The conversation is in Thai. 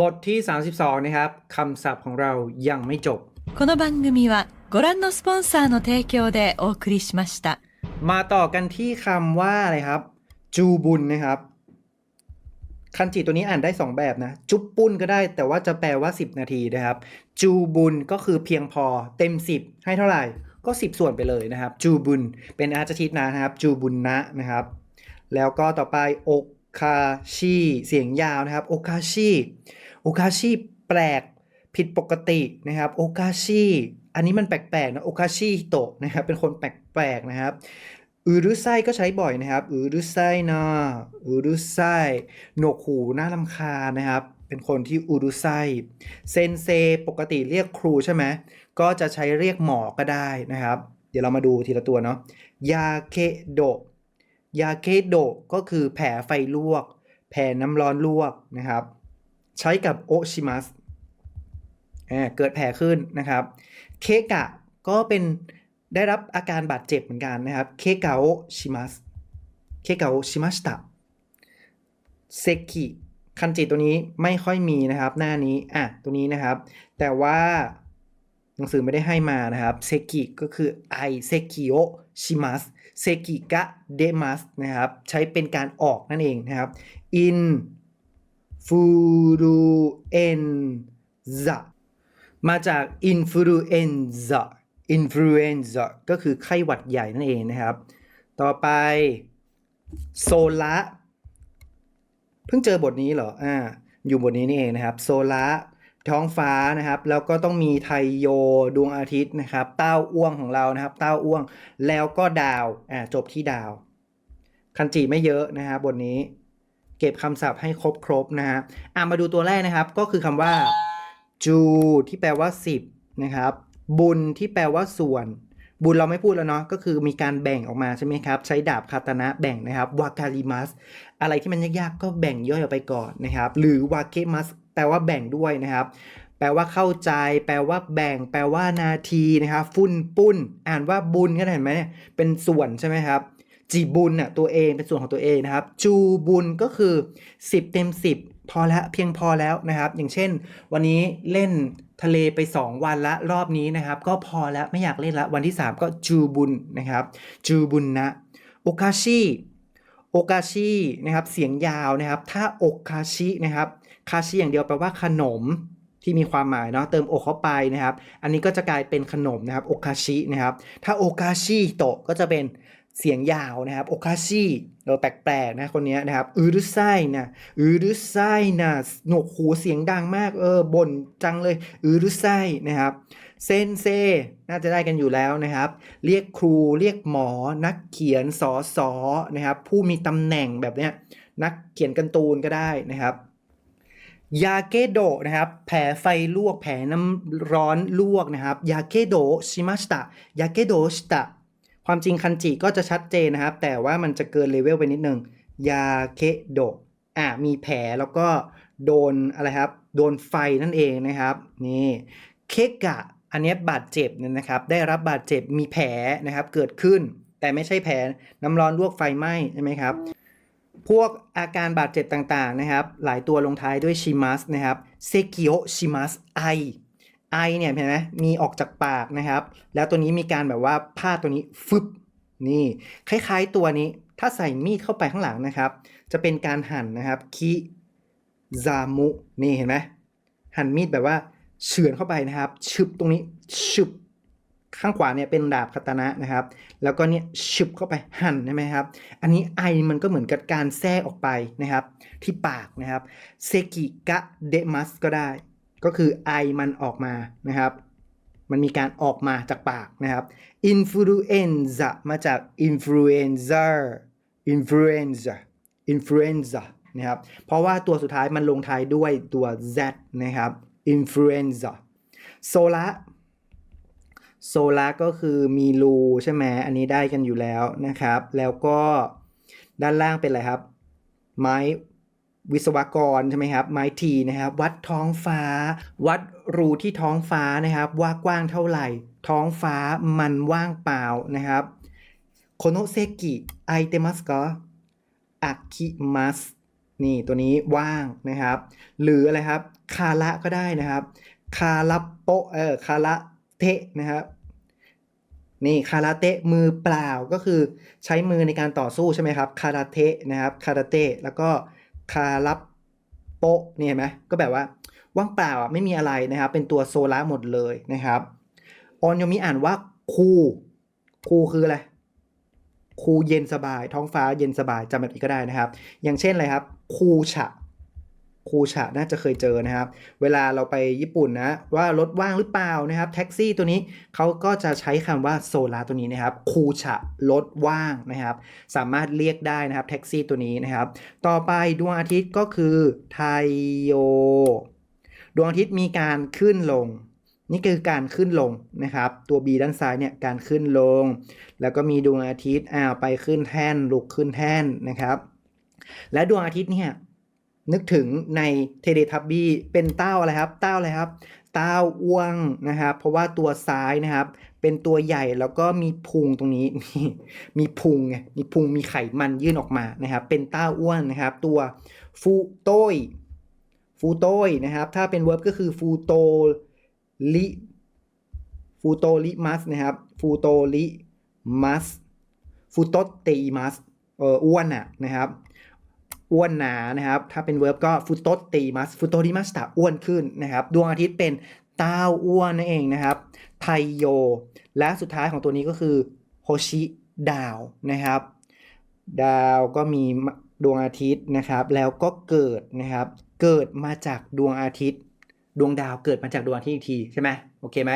บทที่ 32 นะครับคำศัพท์ของเรายังไม่จบ この番組はご覧のスポンサーの提供でお送りしました。 มาต่อกันที่คำว่าอะไรครับ จูบุญนะครับ คันจิตัวนี้อ่านได้ 2 แบบนะ จุบปุ้นก็ได้ แต่ว่าจะแปลว่า 10 นาทีนะครับ จูบุญก็คือเพียงพอเต็ม 10 ให้เท่าไหร่ ก็ 10 ส่วนไปเลยนะครับ จูบุญเป็นอาจทิตนะครับ จูบุญนะนะครับ แล้วก็ต่อไปโอ คาชิเสียงยาวนะครับโอคาชิโอคาชิแปลกผิดปกตินะครับโอคาชิอันนี้มันแปลกๆนะโอคาชิโตะนะครับเป็นคนแปลกๆนะครับอืรุไซก็ใช้บ่อยนะครับอืรุไซนะอืรุไซหนวกหูน่าลำคาญนะครับ เป็นคนที่อุรุไซเซนเซปกติเรียกครูใช่ไหมก็จะใช้เรียกหมอก็ได้นะครับ เดี๋ยวเรามาดูทีละตัวเนาะยาเคโดะ ยาเคโดก็คือแผลไฟลวก แผลน้ำร้อนลวกนะครับ ใช้กับโอชิมัสเกิดแผลขึ้นนะครับ เคกะก็เป็นได้รับอาการบาดเจ็บเหมือนกันนะครับ เคกะโอชิมัส เคกะโอชิมัสตะเซกิคันจิตัวนี้ไม่ค่อยมีนะครับ หน้านี้ อะ ตัวนี้นะครับ แต่ว่าหนังสือไม่ได้ให้มานะครับ เซกิก็คือไอเซกิโอชิมัส เซกิกะเดมัสนะครับ ใช้เป็นการออกนั่นเองนะครับ in fluenza มาจาก influenza influenza ก็คือไข้หวัดใหญ่นั่นเองนะครับ ต่อไปโซละเพิ่งเจอบทนี้เหรออ่าอยู่บทนี้นี่เองนะครับโซละ ท้องฟ้านะครับ แล้วก็ต้องมีไทโยดวงอาทิตย์นะครับ เต้าอ้วงของเรานะครับ เต้าอ้วงแล้วก็ดาวอ่าจบที่ดาว คันจิไม่เยอะนะครับบทนี้ เก็บคำศัพท์ให้ครบครบๆนะฮะอ่ามาดูตัวแรกนะครับ ก็คือคำว่า จูที่แปลว่า 10 นะครับ บุญที่แปลว่าส่วนบุญเราไม่พูดแล้วเนาะก็คือมีการแบ่งออกมาใช่ไหมครับ ใช้ดาบคาตานะแบ่งนะครับวาการิมัสอะไรที่มันยากๆก็แบ่งย่อยออกไปก่อนนะครับ หรือวาเกมัส แปลว่าแบ่งด้วยนะครับ แปลว่าเข้าใจ แปลว่าแบ่ง แปลว่านาทีนะครับ ฟุ่นปุ้น อ่านว่าบุญก็เห็นไหมเนี่ย เป็นส่วนใช่ไหมครับจีบุญน่ะตัวเองเป็นส่วนของตัวเองนะครับ จูบุญก็คือ 10 เต็ม 10 พอแล้วเพียงพอแล้วนะครับ อย่างเช่น วันนี้เล่นทะเลไป 2 วันละรอบนี้นะครับ ก็พอแล้วไม่อยากเล่นละวันที่ 3 ก็จูบุญนะครับ จูบุญนะโอกาชิโอกาชินะครับเสียงยาวนะครับ ถ้าโอกาชินะครับ คาชิอย่างเดียวแปลว่าขนมที่มีความหมายเนาะเติมโอเข้าไปนะครับ อันนี้ก็จะกลายเป็นขนมนะครับโอกาชินะครับ ถ้าโอกาชิโตะก็จะเป็นเสียงยาวนะครับโอกาชิเราแปลกๆนะคนนี้นะครับอือรุไซนะอือรุไซนะหนวกหูเสียงดังมากเออบ่นจังเลยอือรุไซนะครับเซนเซน่าจะได้กันอยู่แล้วนะครับ เรียกครูเรียกหมอ นักเขียนสอสอนะครับ ผู้มีตำแหน่งแบบเนี้ยนักเขียนการ์ตูนก็ได้นะครับ ยาเกโดะนะครับ แผลไฟลวก แผลน้ำร้อนลวกนะครับ ยาเกโดะชิมาสตะ ยาเกโดะชิตะ ความจริงคันจิก็จะชัดเจนนะครับ แต่ว่ามันจะเกินเลเวลไปนิดนึง ยาเคโดะ อะ มีแผลแล้วก็โดนอะไรครับ โดนไฟนั่นเองนะครับ นี่ เคกะ อันนี้บาดเจ็บนะครับ ได้รับบาดเจ็บ มีแผลนะครับ เกิดขึ้น แต่ไม่ใช่แผลน้ำร้อนลวกไฟไหม้ใช่ไหมครับ พวกอาการบาดเจ็บต่างๆนะครับ หลายตัวลงท้ายด้วยชิมัสนะครับเซกิโอชิมัสไอไอเนี่ยเห็นไหมมีออกจากปากนะครับ แล้วตัวนี้มีการแบบว่าผ้าตัวนี้ฟึบนี่ คล้ายๆตัวนี้ถ้าใส่มีดเข้าไปข้างหลังนะครับ จะเป็นการหั่นนะครับคิซามุนี่เห็นไหมหั่นมีดแบบว่าเฉือนเข้าไปนะครับ ชึบตรงนี้ชึบ ข้างขวาเนี่ยเป็นดาบคาตานะนะครับ แล้วก็เนี่ยชึบเข้าไปหั่นใช่ไหมครับ อันนี้ไอมันก็เหมือนกับการแทรกออกไปนะครับ ที่ปากนะครับเซกิกะเดมัสก็ได้ ก็คือไอมันออกมานะครับมันมีการออกมาจากปากนะครับ influenza มาจาก influenza influenza influenza นะครับ เพราะว่าตัวสุดท้ายมันลงท้ายด้วยตัว z นะครับ influenza โซละ โซลาก็คือมีรูใช่ไหมอันนี้ได้กันอยู่แล้วนะครับ แล้วก็ด้านล่างเป็นอะไรครับ ไม้วิศวกรใช่ไหมครับ ไม้ทีนะครับ วัดท้องฟ้า วัดรูที่ท้องฟ้านะครับ ว่ากว้างเท่าไหร่ ท้องฟ้ามันว่างเปล่านะครับโคโนเซกิไอเตมัสก็อากิมัสนี่ตัวนี้ว่างนะครับ หรืออะไรครับ คาระก็ได้นะครับ คาระโปเออคาระ เทะนะครับนี่คาราเตะมือเปล่าก็คือใช้มือในการต่อสู้ใช่ไหมครับคาราเตะนะครับคาราเตะแล้วก็คารับโปะเนี่ยเห็นไหมก็แบบว่าว่างเปล่าอะไม่มีอะไรนะครับ เป็นตัวโซล่าหมดเลยนะครับออนยมิอ่านว่าคูคูคืออะไรคูเย็นสบาย ท้องฟ้าเย็นสบายจำแบบนี้ก็ได้นะครับ อย่างเช่นอะไรครับคูฉะ ครูฉะน่าจะเคยเจอนะครับ เวลาเราไปญี่ปุ่นนะ ว่ารถว่างหรือเปล่านะครับ แท็กซี่ตัวนี้เขาก็จะใช้คำว่าโซลาตัวนี้นะครับครูฉะรถว่างนะครับ สามารถเรียกได้นะครับแท็กซี่ตัวนี้นะครับ ต่อไปดวงอาทิตย์ก็คือไทโยดวงอาทิตย์มีการขึ้นลง นี่คือการขึ้นลงนะครับ ตัว B ด้านซ้ายเนี่ยการขึ้นลง แล้วก็มีดวงอาทิตย์อ้าวไปขึ้นแท่นลุกขึ้นแท่นนะครับ และดวงอาทิตย์เนี่ย นึกถึงในเทเลทับบี้เป็นเต้าอะไรครับเต้าอะไรครับเต้าอ้วงนะครับ เพราะว่าตัวซ้ายนะครับ เป็นตัวใหญ่แล้วก็มีพุงตรงนี้มีมีพุงไงมีพุงมีไขมันยื่นออกมานะครับ เป็นเต้าอ้วนนะครับ ตัวฟูโต้ยฟูโต้ยนะครับ ถ้าเป็นเวิร์บก็คือฟูโตลิฟูโตลิมัสนะครับฟูโตลิมัสฟูโตเตมัสเอออ้วนอะนะครับ อ้วนหนานะครับ ถ้าเป็นเวิร์บก็ฟุตโตตีมัสฟุตโตริมัสตาอ้วนขึ้นนะครับ ดวงอาทิตย์เป็นต้าอ้วนนั่นเองนะครับ ไทโย และสุดท้ายของตัวนี้ก็คือโฮชิดาวนะครับ ดาวก็มีดวงอาทิตย์นะครับ แล้วก็เกิดนะครับ เกิดมาจากดวงอาทิตย์ ดวงดาวเกิดมาจากดวงอาทิตย์อีกทีใช่ไหมโอเคไหม